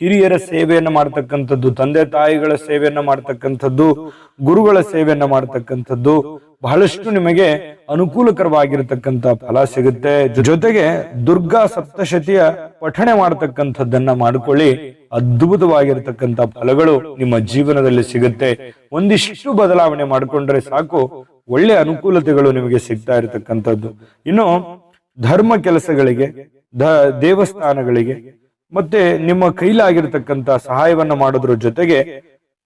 ಹಿರಿಯರ ಸೇವೆಯನ್ನು ಮಾಡ್ತಕ್ಕಂಥದ್ದು, ತಂದೆ ತಾಯಿಗಳ ಸೇವೆಯನ್ನು ಮಾಡ್ತಕ್ಕಂಥದ್ದು, ಗುರುಗಳ ಸೇವೆಯನ್ನು ಮಾಡ್ತಕ್ಕಂಥದ್ದು ಬಹಳಷ್ಟು ನಿಮಗೆ ಅನುಕೂಲಕರವಾಗಿರತಕ್ಕಂತ ಫಲ ಸಿಗುತ್ತೆ. ಜೊತೆಗೆ ದುರ್ಗಾ ಸಪ್ತಶತಿಯ ಪಠಣೆ ಮಾಡತಕ್ಕಂಥದ್ದನ್ನ ಮಾಡ್ಕೊಳ್ಳಿ. ಅದ್ಭುತವಾಗಿರತಕ್ಕಂತ ಫಲಗಳು ನಿಮ್ಮ ಜೀವನದಲ್ಲಿ ಸಿಗುತ್ತೆ. ಒಂದಿಷ್ಟು ಬದಲಾವಣೆ ಮಾಡಿಕೊಂಡ್ರೆ ಸಾಕು. ಒಳ್ಳೆ ಅನುಕೂಲತೆಗಳು ನಿಮಗೆ ಸಿಗ್ತಾ ಇರತಕ್ಕಂಥದ್ದು. ಇನ್ನು ಧರ್ಮ ಕೆಲಸಗಳಿಗೆ ದೇವಸ್ಥಾನಗಳಿಗೆ ಮತ್ತೆ ನಿಮ್ಮ ಕೈಲಾಗಿರ್ತಕ್ಕಂಥ ಸಹಾಯವನ್ನ ಮಾಡೋದ್ರ ಜೊತೆಗೆ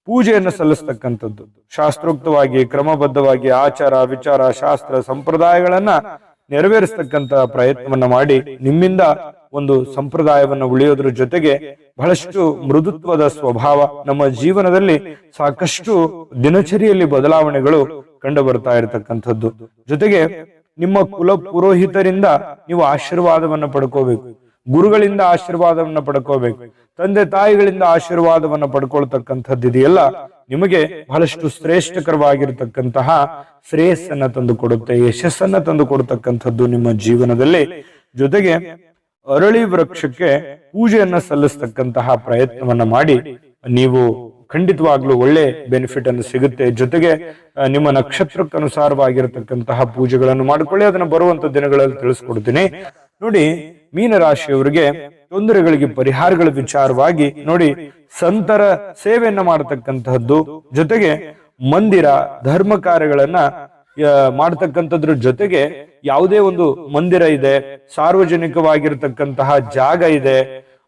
ಪೂಜೆಯನ್ನು ಸಲ್ಲಿಸ್ತಕ್ಕಂಥದ್ದು. ಶಾಸ್ತ್ರೋಕ್ತವಾಗಿ, ಕ್ರಮಬದ್ಧವಾಗಿ ಆಚಾರ, ವಿಚಾರ, ಶಾಸ್ತ್ರ ಸಂಪ್ರದಾಯಗಳನ್ನ ನೆರವೇರಿಸ್ತಕ್ಕಂತ ಪ್ರಯತ್ನವನ್ನ ಮಾಡಿ ನಿಮ್ಮಿಂದ ಒಂದು ಸಂಪ್ರದಾಯವನ್ನ ಉಳಿಯೋದ್ರ ಜೊತೆಗೆ ಬಹಳಷ್ಟು ಮೃದುತ್ವದ ಸ್ವಭಾವ ನಮ್ಮ ಜೀವನದಲ್ಲಿ ಸಾಕಷ್ಟು ದಿನಚರಿಯಲ್ಲಿ ಬದಲಾವಣೆಗಳು ಕಂಡು ಬರ್ತಾ ಇರತಕ್ಕಂಥದ್ದು. ಜೊತೆಗೆ ನಿಮ್ಮ ಕುಲ ಪುರೋಹಿತರಿಂದ ನೀವು ಆಶೀರ್ವಾದವನ್ನ ಪಡ್ಕೋಬೇಕು. ಗುರುಗಳಿಂದ ಆಶೀರ್ವಾದವನ್ನ ಪಡ್ಕೋಬೇಕು. ತಂದೆ ತಾಯಿಗಳಿಂದ ಆಶೀರ್ವಾದವನ್ನ ಪಡ್ಕೊಳ್ತಕ್ಕಂಥದ್ದು ಇದೆಯಲ್ಲ? ನಿಮಗೆ ಬಹಳಷ್ಟು ಶ್ರೇಷ್ಠಕರವಾಗಿರ್ತಕ್ಕಂತಹ ಶ್ರೇಯಸ್ಸನ್ನ ತಂದು ಕೊಡುತ್ತೆ, ಯಶಸ್ಸನ್ನ ತಂದು ಕೊಡ್ತಕ್ಕಂಥದ್ದು ನಿಮ್ಮ ಜೀವನದಲ್ಲಿ. ಜೊತೆಗೆ ಅರಳಿ ವೃಕ್ಷಕ್ಕೆ ಪೂಜೆಯನ್ನ ಸಲ್ಲಿಸ್ತಕ್ಕಂತಹ ಪ್ರಯತ್ನವನ್ನ ಮಾಡಿ, ನೀವು ಖಂಡಿತವಾಗ್ಲೂ ಒಳ್ಳೆ ಬೆನಿಫಿಟ್ ಅನ್ನು ಸಿಗುತ್ತೆ. ಜೊತೆಗೆ ನಿಮ್ಮ ನಿಮ್ಮ ನಕ್ಷತ್ರಕ್ಕನುಸಾರವಾಗಿರತಕ್ಕಂತಹ ಪೂಜೆಗಳನ್ನು ಮಾಡ್ಕೊಳ್ಳಿ, ಅದನ್ನ ಬರುವಂತ ದಿನಗಳಲ್ಲಿ ತಿಳಿಸ್ಕೊಡ್ತೀನಿ. ನೋಡಿ ಮೀನರಾಶಿಯವರಿಗೆ ತೊಂದರೆಗಳಿಗೆ ಪರಿಹಾರಗಳ ವಿಚಾರವಾಗಿ ನೋಡಿ ಸಂತರ ಸೇವೆಯನ್ನ ಮಾಡತಕ್ಕಂತಹದ್ದು, ಜೊತೆಗೆ ಮಂದಿರ ಧರ್ಮ ಕಾರ್ಯಗಳನ್ನ ಮಾಡತಕ್ಕಂಥದ್ರ ಜೊತೆಗೆ ಯಾವುದೇ ಒಂದು ಮಂದಿರ ಇದೆ, ಸಾರ್ವಜನಿಕವಾಗಿರತಕ್ಕಂತಹ ಜಾಗ ಇದೆ,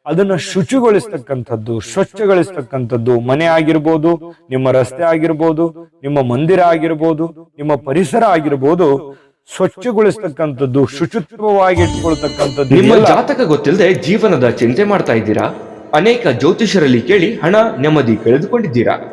ಅದನ್ನ ಶುಚಿಗೊಳಿಸ್ತಕ್ಕಂಥದ್ದು, ಸ್ವಚ್ಛಗೊಳಿಸ್ತಕ್ಕಂಥದ್ದು, ಮನೆ ಆಗಿರ್ಬೋದು, ನಿಮ್ಮ ರಸ್ತೆ ಆಗಿರ್ಬೋದು, ನಿಮ್ಮ ಮಂದಿರ ಆಗಿರ್ಬೋದು, ನಿಮ್ಮ ಪರಿಸರ ಆಗಿರ್ಬೋದು ಸ್ವಚ್ಛಗೊಳಿಸ್ತಕ್ಕಂಥದ್ದು ಶುಚಿತ್ವವಾಗಿ ಇಟ್ಕೊಳ್ತಕ್ಕಂಥದ್ದು ನಿಮ್ಮ ಜಾತಕ ಗೊತ್ತಿಲ್ಲದೆ ಜೀವನದ ಚಿಂತೆ ಮಾಡ್ತಾ ಇದ್ದೀರಾ? ಅನೇಕ ಜ್ಯೋತಿಷರಲ್ಲಿ ಕೇಳಿ ಹಣ ನೆಮ್ಮದಿ ಕಳೆದುಕೊಂಡಿದ್ದೀರಾ?